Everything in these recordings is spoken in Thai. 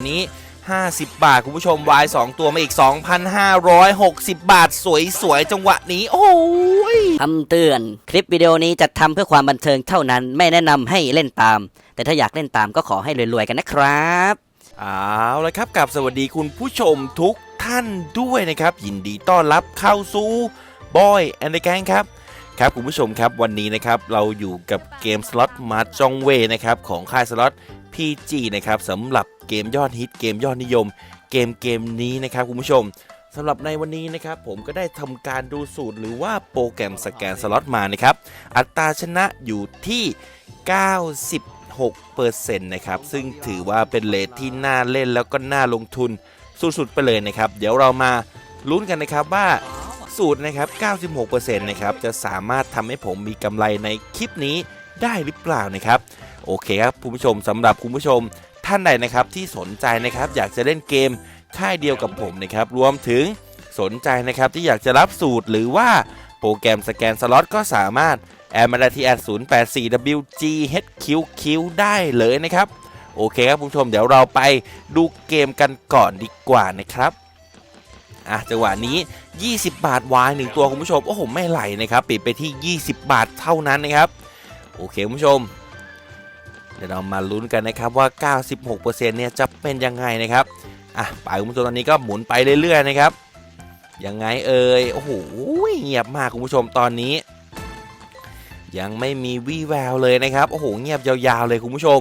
นี้ 50 บาท คุณผู้ชม Y 2ตัวมาอีก 2,560 บาท สวยๆ จังหวะนี้ โอ้ยคำเตือน คลิปวิดีโอนี้จัดทำเพื่อความบันเทิงเท่านั้น ไม่แนะนำให้เล่นตาม แต่ถ้าอยากเล่นตามก็ขอให้รวยๆ กันนะครับเอาละครับกับสวัสดีคุณผู้ชมทุกท่านด้วยนะครับ ยินดีต้อนรับเข้าสู่บอยแอนด์แกงครับครับคุณผู้ชมครับวันนี้นะครับเราอยู่กับเกมสล็อตมาจองเวนะครับของค่ายสล็อต PG นะครับสำหรับเกมยอดฮิตเกมยอดนิยม เกมเกมนี้นะครับคุณผู้ชมสำหรับในวันนี้นะครับผมก็ได้ทำการดูสูตรหรือว่าโปรแกรมสแกนสล็อตมานะครับ อัตราชนะอยู่ที่ 96%นะครับ ซึ่งถือว่าเป็นเลทที่น่าเล่นแล้วก็น่าลงทุนสุดๆไปเลยนะครับ เดี๋ยวเรามาลุ้นกันนะครับว่าสูตรนะครับ 96%นะครับจะสามารถทำให้ผมมีกำไรในคลิปนี้ ได้หรือเปล่านะครับ โอเคครับคุณผู้ชมสำหรับคุณผู้ชมท่านใดนะครับที่สนใจนะครับอยากจะเล่นเกมค่ายเดียวกับผมนะครับรวมถึงสนใจนะครับที่อยากจะรับสูตรหรือว่าโปรแกรมสแกนสล็อตก็สามารถแอดมาด้ที่แอด084 WGHQQ ได้เลยนะครับ โอเคครับคุณผู้ชมเดี๋ยวเราไปดูเกมกันก่อนดีกว่านะครับอะจังหวะนี้ 20 บาทวายหนึ่งตัวคุณผู้ชม โอ้โห ไม่ไหลนะครับ ปิดไปที่ 20 บาทเท่านั้นนะครับ โอเคคุณผู้ชม เดี๋ยวเรามาลุ้นกันนะครับว่า 96%เนี่ยจะเป็นยังไงนะครับอะไปคุณผู้ชมตอนนี้ก็หมุนไปเรื่อยๆนะครับยังไงเอ่ยโอ้โหเงียบมากคุณผู้ชมตอนนี้ ยังไม่มีวี่แววเลยนะครับโอ้โหเงียบยาวๆเลยคุณผู้ชม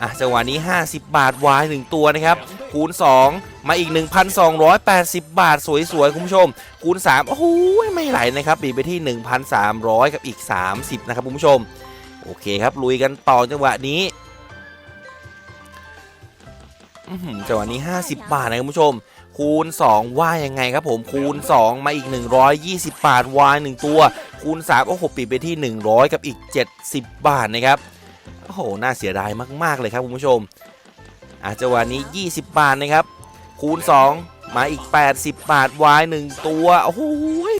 อะจังหวะนี้ 50 บาทวายหนึ่งตัวนะครับคูณ 2 มาอีก 1,280 บาทสวยๆคุณผู้ชม คูณ 3 โอ้โหไม่ไหลนะครับปีไปที่ 1,300 กับอีก 30 นะครับคุณผู้ชม โอเคครับลุยกันต่อจังหวะนี้จังหวะนี้ 50 บาทนะคุณผู้ชม คูณ 2 ว่ายังไงครับผมคูณ 2 มาอีก 120 บาทวาย1ตัว คูณ3โอ้โหปิดไปที่ 100 กับอีก 70 บาทนะครับโอ้โหน่าเสียดายมาก ๆ เลยครับคุณผู้ชมอะจังหวะนี้ 20 บาทนะครับ คูณ 2 มาอีก 80 บาทวาย1ตัว โอ้โห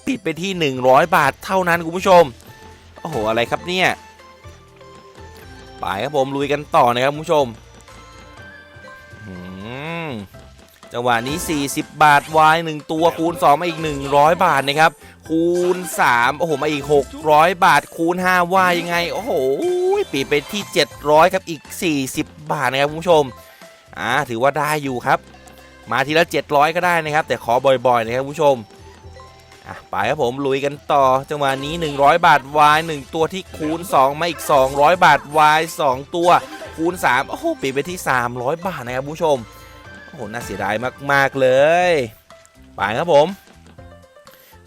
ปิดไปที่ 100 บาทเท่านั้นคุณผู้ชม โอ้โห อะไรครับเนี่ย ไปครับผมลุยกันต่อนะครับคุณผู้ชมจังหวะนี้ 40 บาทวาย 1 ตัวคูณ 2 มาอีก 100 บาทนะครับ คูณ 3 โอ้โห มาอีก 600 บาท คูณ 5 วายังไง โอ้โหปีไปที่ 700 ครับ อีก 40 บาทนะครับคุณผู้ชม อ่า ถือว่าได้อยู่ครับ มาทีละ 700 ก็ได้นะครับ แต่ขอบ่อยๆ นะครับคุณผู้ชม อะไปครับผมลุยกันต่อจังหวะนี้ 100 บาทวาย 1 ตัวที่คูณ 2 มาอีก 200 บาทวาย 2 ตัวคูณ 3 โอ้โหปิดไปที่ 300 บาทนะครับผู้ชมโอ้โหน่าเสียดายมาก ๆ เลยไปครับผม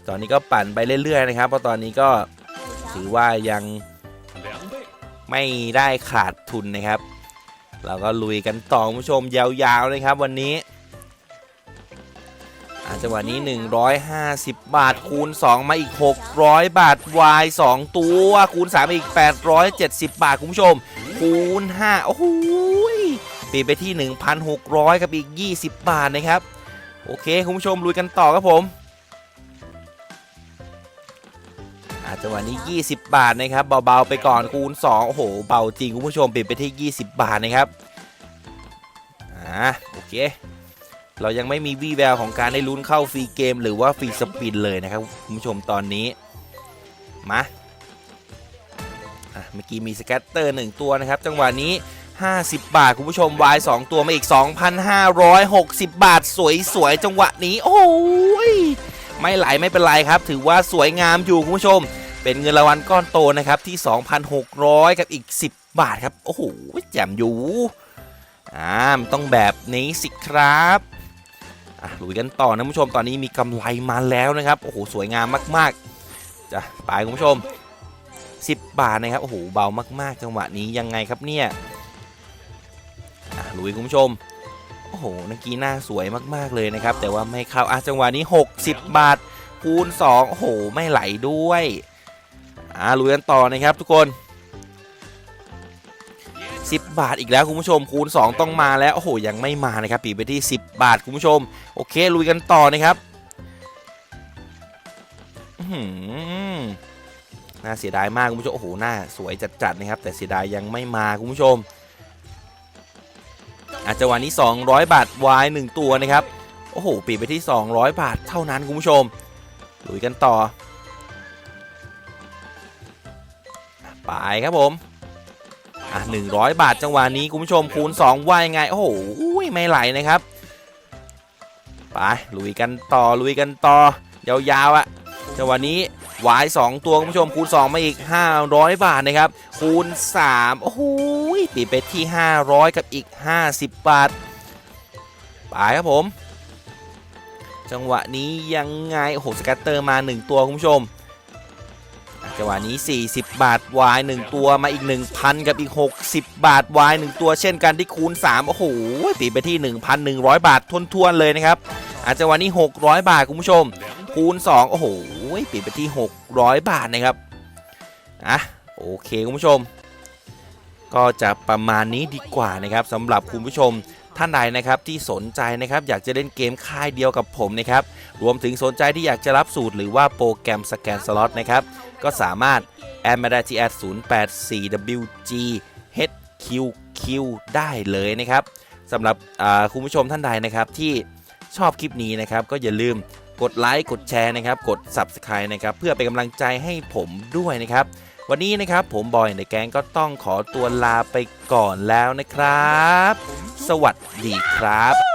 ตอนนี้ก็ปั่นไปเรื่อย ๆ นะครับ เพราะตอนนี้ก็ถือว่ายังไม่ได้ขาดทุนนะครับ เราก็ลุยกันต่อผู้ชมยาวๆนะครับวันนี้ จังหวะนี้ 150 บาทคูณ 2 มาอีก 600 บาท Y 2 ตัว คูณ 3 อีก 870 บาท คุณผู้ชม คูณ 5 โอ้โหปีไปที่ 1,600 กับอีก 20 บาทนะครับ โอเค คุณผู้ชม ลุยกันต่อครับผมอะจังหวะนี้ 20 บาทนะครับเบาๆไปก่อนคูณ 2 โอ้โห เบาจริงคุณผู้ชมปิดไปที่ 20 บาทนะครับ อ่าโอเค เรายังไม่มีวี่แววของการได้ลุ้นเข้าฟรีเกม หรือว่าฟรีสปินเลยนะครับคุณผู้ชมตอนนี้ มาอะเมื่อกี้มีสแกตเตอร์ 1 ตัวนะครับ จังหวะนี้ 50 บาท คุณผู้ชม Y 2ตัวมาอีก 2,560 บาท สวยๆ จังหวะนี้ โอ้ย ไม่ไหลไม่เป็นไรครับ ถือว่าสวยงามอยู่ คุณผู้ชม เป็นเงินรางวัลก้อนโตนะครับ ที่ 2,600 กับอีก 10 บาทครับ โอ้โหแจ่มอยู่อ่ามันต้องแบบนี้สิครับ อะลุยกันต่อนะคุณผู้ชมตอนนี้มีกำไรมาแล้วนะครับโอ้โหสวยงามมากๆจะไปคุณผู้ชม 10 บาทนะครับโอ้โหเบามากๆ จังหวะนี้ยังไงครับเนี่ยอะลุยคุณผู้ชมโอ้โหเมื่อกี้หน้าสวยมากๆเลยนะครับ แต่ว่าไม่เข้าอะจังหวะนี้ 60 บาทคูณ2โอ้โหไม่ไหลด้วยอะลุยกันต่อนะครับทุกคน 10 บาทอีกแล้วคุณผู้ชมคูณ 2 ต้องมาแล้ว โอ้โห ยังไม่มานะครับปีไปที่ 10 บาทคุณผู้ชม โอเค ลุยกันต่อนะครับอื้อหือน่าเสียดายมากคุณผู้ชม โอ้โห หน้าสวยจัดๆนะครับ แต่เสียดายยังไม่มาคุณผู้ชม อาจจะวันนี้ 200 บาทวาย1ตัวนะครับ โอ้โหปิดไปที่ 200 บาทเท่านั้นคุณผู้ชม ลุยกันต่อ ไปครับผม อะ100 บาทจังหวะนี้คุณผู้ชมคูณ2ว่ายังไง โอ้โหไม่ไหลนะครับ ไปลุยกันต่อลุยกันต่อยาวๆอะจังหวะนี้วาย 2 ตัวคุณผู้ชมคูณ 2 มาอีก 500 บาทนะครับ คูณ 3 โอ้โหปิดไปที่ 500 กับอีก 50 บาท ไปครับผม จังหวะนี้ยังไง โอ้โห สกัตเตอร์มา 1 ตัวคุณผู้ชม จังหวะนี้ 40 บาทวาย 1 ตัวมาอีก 1,000 กับอีก 60 บาทวาย 1 ตัวเช่นกันที่คูณ 3 โอ้โหปิดไปที่ 1,100 บาททวนๆเลยนะครับอาจจะวันนี้ 600 บาท คุณผู้ชม คูณ 2 โอ้โหปิดไปที่ 600 บาทนะครับ อะ โอเค คุณผู้ชม ก็จะประมาณนี้ดีกว่านะครับสำหรับคุณผู้ชม ท่านใดนะครับที่สนใจนะครับอยากจะเล่นเกมค่ายเดียวกับผมนะครับรวมถึงสนใจที่อยากจะรับสูตรหรือว่าโปรแกรมสแกนสล็อตนะครับก็สามารถแอดมาได้ที่แอด084 WG HQQ ได้เลยนะครับสำหรับคุณผู้ชมท่านใดนะครับที่ชอบคลิปนี้นะครับก็อย่าลืมกดไลค์กดแชร์นะครับกด Subscribe นะครับเพื่อเป็นกำลังใจให้ผมด้วยนะครับ วันนี้นะครับผมบอยในแกงก็ต้องขอตัวลาไปก่อนแล้วนะครับ สวัสดีครับ